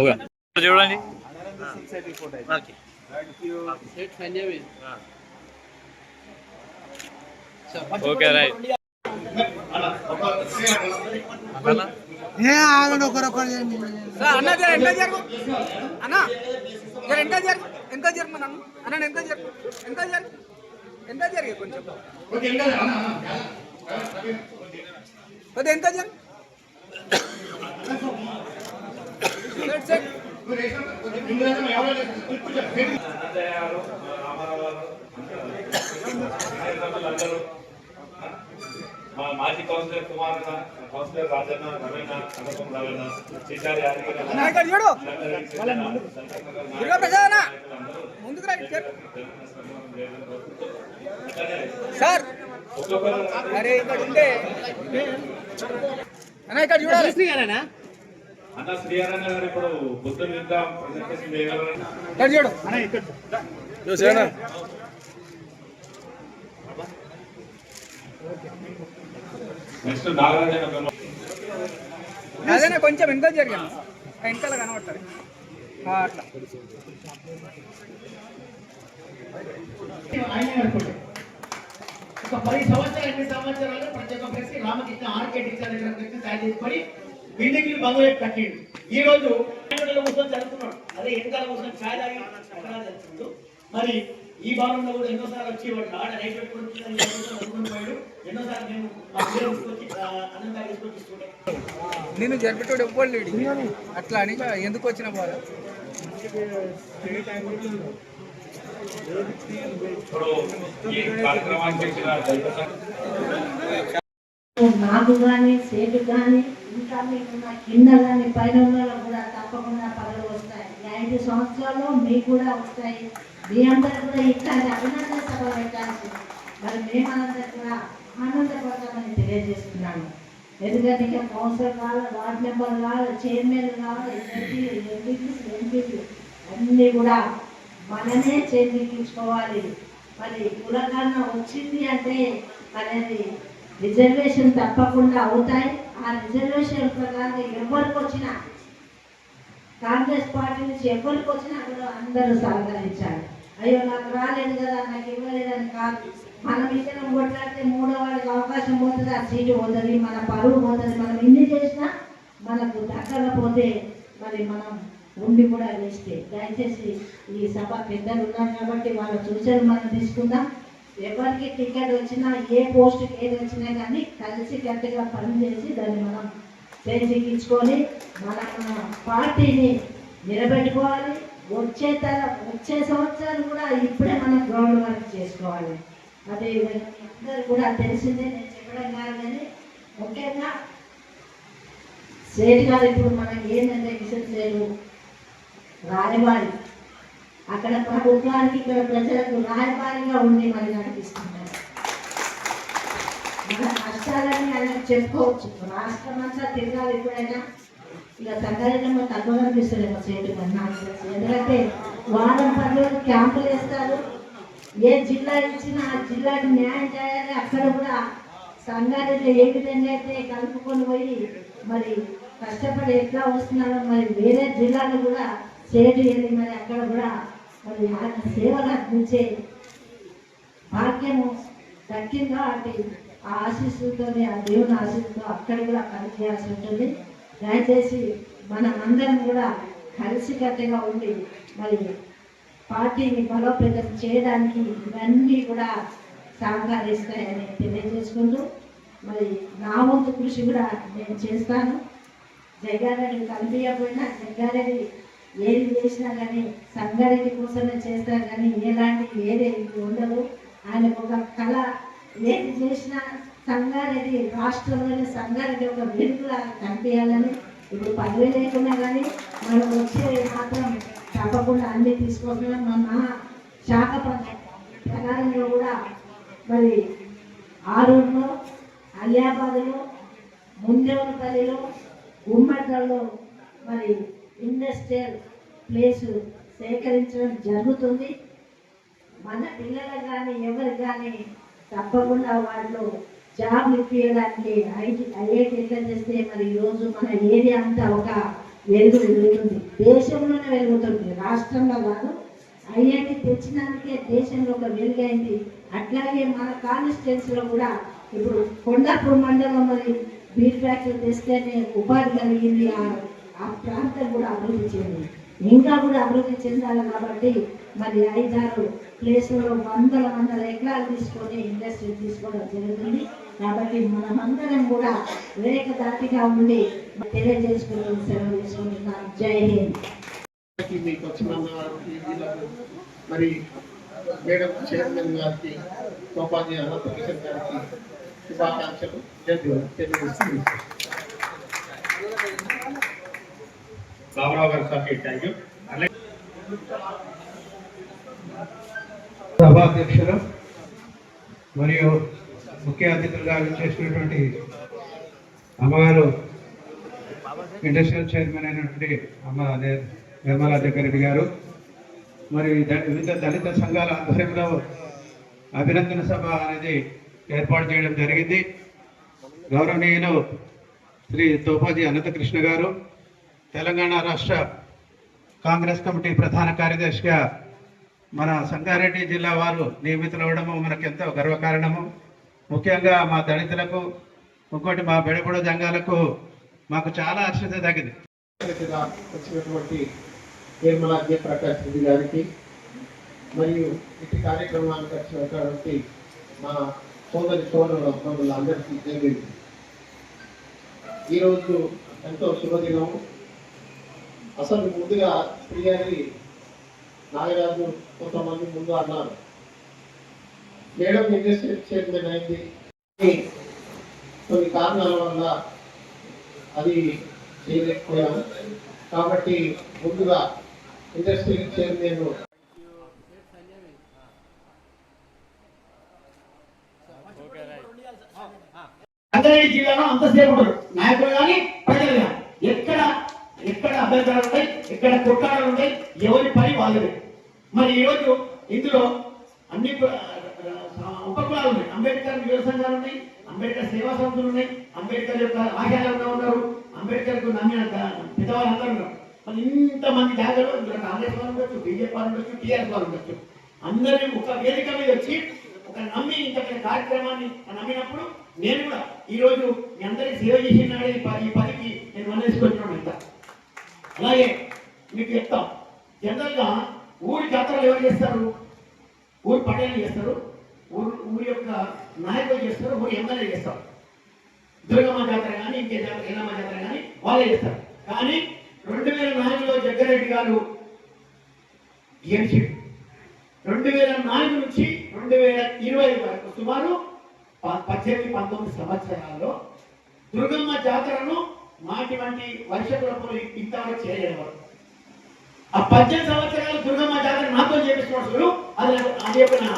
Okay. చూడండి. Okay right. ఏ ఆగండి ఒకరొకరు చేయండి. అన్న జర ఎంత జరుగు. అన్న ఎంత జరుగు. ఎంత జరుగు అన్న. ఎంత జరుగు. ఎంత జరుగు. ఎంత జరిగే కొంచెం. కొద్దిగా ఎంత జరుగు. మా మాజీ కౌన్సిలర్ కుమార్ కౌన్సిలర్ రాజన్న రమణ అనుపం రమణ శ్రీచారి ముందుకు. సార్ అరే ఇక్కడ ఉండే అన్న ఇక్కడ చూడాలి. అన్న శ్రీహరణ గారు ఇప్పుడు బుద్ధం యుద్ధ ప్రజెంటేషన్ చేయగలరు ఇక్కడ చూడు చూసానా నెక్స్ట్ నాగరాజన బ్రహ్మ. అదేనా కొంచెం ఎంత జరిగాను వెనకాల కనబడతారు అట్లా. ఒక పది సంవత్సరాలు ఎన్ని సంవత్సరాలు ప్రతి ఒక్క వ్యక్తి రామకృష్ణ ఆర్కే టీచర్ దగ్గర తయారు చేసుకొని బిల్డింగ్లు బంగ్లా కట్టిండు ఈ రోజు కూర్చొని చదువుతున్నాడు అదే కూర్చొని ఛాయ్ తాగి చదువుతుండు మరి ఈ భాగంలో కూడా ఎన్నోసార్లు వచ్చి వాడు ఆడ రైట్ పోయాడు. ఎన్నోసార్లు మేము తీసుకొచ్చి నేను జరిపేటోడు ఎవ్వడు లేడు. అట్లా అని ఎందుకు వచ్చిన బాధ నాకు కానీ సేటు కానీ ఇంకా మీకున్న కింద దాని పైన కూడా తప్పకుండా పనులు వస్తాయి. ఈ ఐదు సంవత్సరాలు మీకు కూడా వస్తాయి. మీ అందరూ కూడా ఇట్లాంటి అభినందన సభ పెట్టాల్సి మరి మేమందరూ కూడా ఆనందపడతామని తెలియజేస్తున్నాను. ఎందుకంటే ఇంకా కౌన్సిలర్ కావాలి వార్డ్ మెంబర్ కావాలి చైర్మన్ కావాలి ఎంపీ ఎంపీలు ఎంపీలు అన్నీ కూడా మనమే చేయించుకోవాలి మరి కులగన్న వచ్చింది అంటే మనది రిజర్వేషన్ తప్పకుండా అవుతాయి. ఆ రిజర్వేషన్ ప్రకారం ఎవరికి వచ్చినా కాంగ్రెస్ పార్టీ నుంచి ఎవరికి వచ్చినా కూడా అందరూ సహకరించాలి. అయ్యో నాకు రాలేదు కదా నాకు ఇవ్వలేదని కాదు. మనం ఇద్దరం కొట్లాడితే మూడో వాడికి అవకాశం పోతుంది? ఆ సీటు పోతుంది మన పరువు పోతుంది. మనం ఇన్ని చేసినా మనకు దక్కకపోతే మరి మనం ఉండి కూడా వేస్తే. దయచేసి ఈ సభ పెద్దలు ఉన్నారు కాబట్టి వాళ్ళ సూచనలు మనం తీసుకుందాం. ఎవరికి టికెట్ వచ్చినా ఏ పోస్ట్ ఏది వచ్చినా కానీ కలిసి గట్టిగా పనిచేసి దాన్ని మనం చేజిక్కించుకొని మన మన పార్టీని నిలబెట్టుకోవాలి. వచ్చే తర వచ్చే సంవత్సరాలు కూడా ఇప్పుడే మనం గ్రౌండ్ వర్క్ చేసుకోవాలి. అదే విధంగా అందరూ కూడా తెలిసిందే నేను చెప్పడం కాదు కానీ ముఖ్యంగా సేటి గారు ఇప్పుడు మనకి ఏంటంటే విషయం లేదు. రాయబారి అక్కడ ప్రభుత్వానికి ఇక్కడ ప్రజలకు రాయబారిగా ఉండి మరి నడిపిస్తున్నారు మన కష్టాలని ఆయన చెప్పుకోవచ్చు. రాష్ట్రం అంతా తిరగాలి ఎప్పుడైనా? ఇక సంగారెడ్డిలో తక్కువ కనిపిస్తుంది మా సేటు నాకు ఎందుకంటే వారం పనులు క్యాంపులు వేస్తారు. ఏ జిల్లా ఇచ్చినా ఆ జిల్లాకి న్యాయం చేయాలి. అక్కడ కూడా సంగారెడ్డి ఏ విధంగా అయితే కలుపుకొని పోయి మరి కష్టపడి ఎట్లా వస్తున్నారో మరి వేరే జిల్లాలు కూడా సేటు మరి అక్కడ కూడా మరి ఆయన సేవలు అందించే భాగ్యము దక్కిందా అంటే ఆ ఆశీస్సుతో ఆ దేవుని ఆశీస్సుతో అక్కడ కూడా పనిచేయాల్సి ఉంటుంది దయచేసి మనం అందరం కూడా కలిసికట్టుగా ఉండి మరి పార్టీని బలోపేతం చేయడానికి ఇవన్నీ కూడా సహకరిస్తాయని తెలియజేసుకుంటూ మరి నా వంతు కృషి కూడా నేను చేస్తాను. జగ్గారెడ్డి కనిపించకపోయినా జగ్గారెడ్డి ఏది చేసినా కానీ సంగారెడ్డి కోసమే చేస్తారు కానీ ఎలాంటి ఏది ఉండదు ఆయనకు ఒక కళ. ఏది చేసినా సంగారెడ్డి రాష్ట్రంలోని సంగారెడ్డి ఒక వెలుగులా కనిపించాలని ఇప్పుడు పదవి లేకున్నా కానీ మనం వచ్చే మాత్రం తప్పకుండా అన్ని తీసుకోకుండా మన శాఖ ప్రకారంలో కూడా మరి ఆరూరులో అలియాబాద్లో ముందేవనపల్లిలో గుమ్మడిలో మరి ఇండస్ట్రియల్ ప్లేస్ సేకరించడం జరుగుతుంది. మన పిల్లలకు కానీ ఎవరు కానీ తప్పకుండా వాళ్ళు జాబ్ ఇప్పించడానికి ఐటీ ఐఐటి ఎట్లా చేస్తే మరి ఈరోజు మన ఏరియా అంతా ఒక వెలుగు వెలుగుతుంది. దేశంలోనే వెలుగుతుంది. రాష్ట్రంలో కాదు ఐఐటి తెచ్చినందుకే దేశంలో ఒక వెలుగైంది అట్లాగే మన కాన్స్టిట్యున్సీలో కూడా ఇప్పుడు కొండాపూర్ మండలం మరి బీర్ ఫ్యాక్టరీ తెస్తేనే ఉపాధి కలిగింది ఆ- ఆ ప్రాంతం కూడా అభివృద్ధి చెంది ఇంకా కూడా అభివృద్ధి చెందాలి కాబట్టి మరి ఐదారు ప్లేసుల్లో వందల వందల ఎకరాలు తీసుకొని ఇండస్ట్రీ తీసుకోవడం జరుగుతుంది. కాబట్టి మనమందరం కూడా వివేక దాటిగా ఉండి తెలియజేసుకుని సెలవు తీసుకుంటున్నాం. జై హింద్. మీకు వచ్చిన మరి మేడం చైర్మన్ గారికి ఉపాధ్యాయ అనంతకిషన్ గారికి శుభాకాంక్షలు. తెలియజేస్తున్నాను బాబురావు గారు సార్ థ్యాంక్ యూ. సభాధ్యక్షులు మరియు ముఖ్య అతిథులుగా చేసినటువంటి అమ్మగారు ఇండస్ట్రియల్ చైర్మన్ అయినటువంటి అమ్మ అదే నిర్మలా జగ్గారెడ్డి గారు మరి వివిధ దళిత సంఘాల ఆధ్వర్యంలో అభినందన సభ అనేది ఏర్పాటు చేయడం జరిగింది. గౌరవనీయులు శ్రీ తోపాజీ అనంతకృష్ణ గారు తెలంగాణ రాష్ట్ర కాంగ్రెస్ కమిటీ ప్రధాన కార్యదర్శిగా మన సంగారెడ్డి జిల్లా వారు నియమితులవడము మనకు ఎంతో గర్వకారణము. ముఖ్యంగా మా దళితులకు ఇంకోటి మా బెడపడ జంగాలకు మాకు చాలా అర్హత తగ్గింది వచ్చినటువంటి నిర్మలా జయప్రకాష్ రెడ్డి గారికి మరియు ఇటు కార్యక్రమానికి వచ్చినటువంటి మా సోదరి సోదరుల మమ్మల్ని అందరికీ జరిగింది ఈరోజు ఎంతో శుభదినము. అసలు ముందుగా ప్రియారి నాగరాజు కొంతమంది ముందు అన్నారు. మేడం ఇండస్ట్రీ చైర్మన్ అయింది. కొన్ని కారణాల వల్ల అది చేయలేకపోయాము కాబట్టి ముందుగా ఇండస్ట్రీ చైర్మన్ అందరి జిల్లాలో అంతసేపు ఉంటారు. నాయకులు కానీ ప్రజలు కానీ. ఎక్కడ ఎక్కడ అభ్యంతరాలు ఉన్నాయి ఎక్కడ కుట్రాలు ఉన్నాయి ఎవరి పని వాళ్ళది. మరి ఈరోజు ఇందులో అన్ని ఉపకులాలు ఉన్నాయి. అంబేద్కర్ యువ సంఘాలు ఉన్నాయి అంబేద్కర్ సేవా సంస్థలు ఉన్నాయి అంబేద్కర్ యొక్క ఆశయాలు ఉన్నారు అంబేద్కర్కు నమ్మిన ద- పెద్దవాళ్ళందరూ ఉన్నారు. మరి ఇంతమంది జాగాలో ఇందులో కాంగ్రెస్ వాళ్ళు ఉండొచ్చు బీజేపీ వాళ్ళు ఉండొచ్చు టీఆర్ఎస్ వాళ్ళు ఉండొచ్చు. అందరినీ ఒక వేదిక మీద వచ్చి ఒక నమ్మి ఇంత పెద్ద కార్యక్రమాన్ని నమ్మినప్పుడు నేను కూడా ఈ రోజు మీ అందరికి సేవ చేసినాడే ఈ పదికి ఈ పనికి నేను వదిలేసుకుంటున్నాను ఇంత అలాగే మీకు చెప్తాం. జనరల్గా ఊరి జాతరలు ఎవరు చేస్తారు? ఊరి పటేలు చేస్తారు. ఊరు ఊరి యొక్క నాయకులు చేస్తారు. ఊరి ఎమ్మెల్యే చేస్తారు. దుర్గమ్మ జాతర కానీ ఇంకే జాతర ఎల్లమ్మ జాతర కానీ వాళ్ళే చేస్తారు. కానీ రెండు వేల నాలుగులో జగ్గారెడ్డి గారు గెలిచి రెండు వేల నాలుగు నుంచి రెండు వేల ఇరవై వరకు సుమారు ప- పద్దెనిమిది పంతొమ్మిది సంవత్సరాల్లో దుర్గమ్మ జాతరను నాటి వంటి వర్షపురపులు ఇంతవరకు చేయలేదు ఆ పద్దెనిమిది సంవత్సరాలు దుర్గమ్మ జాతర నాతో చేపిస్తున్నారు చూడు అది నాకు- అది యొక్క నా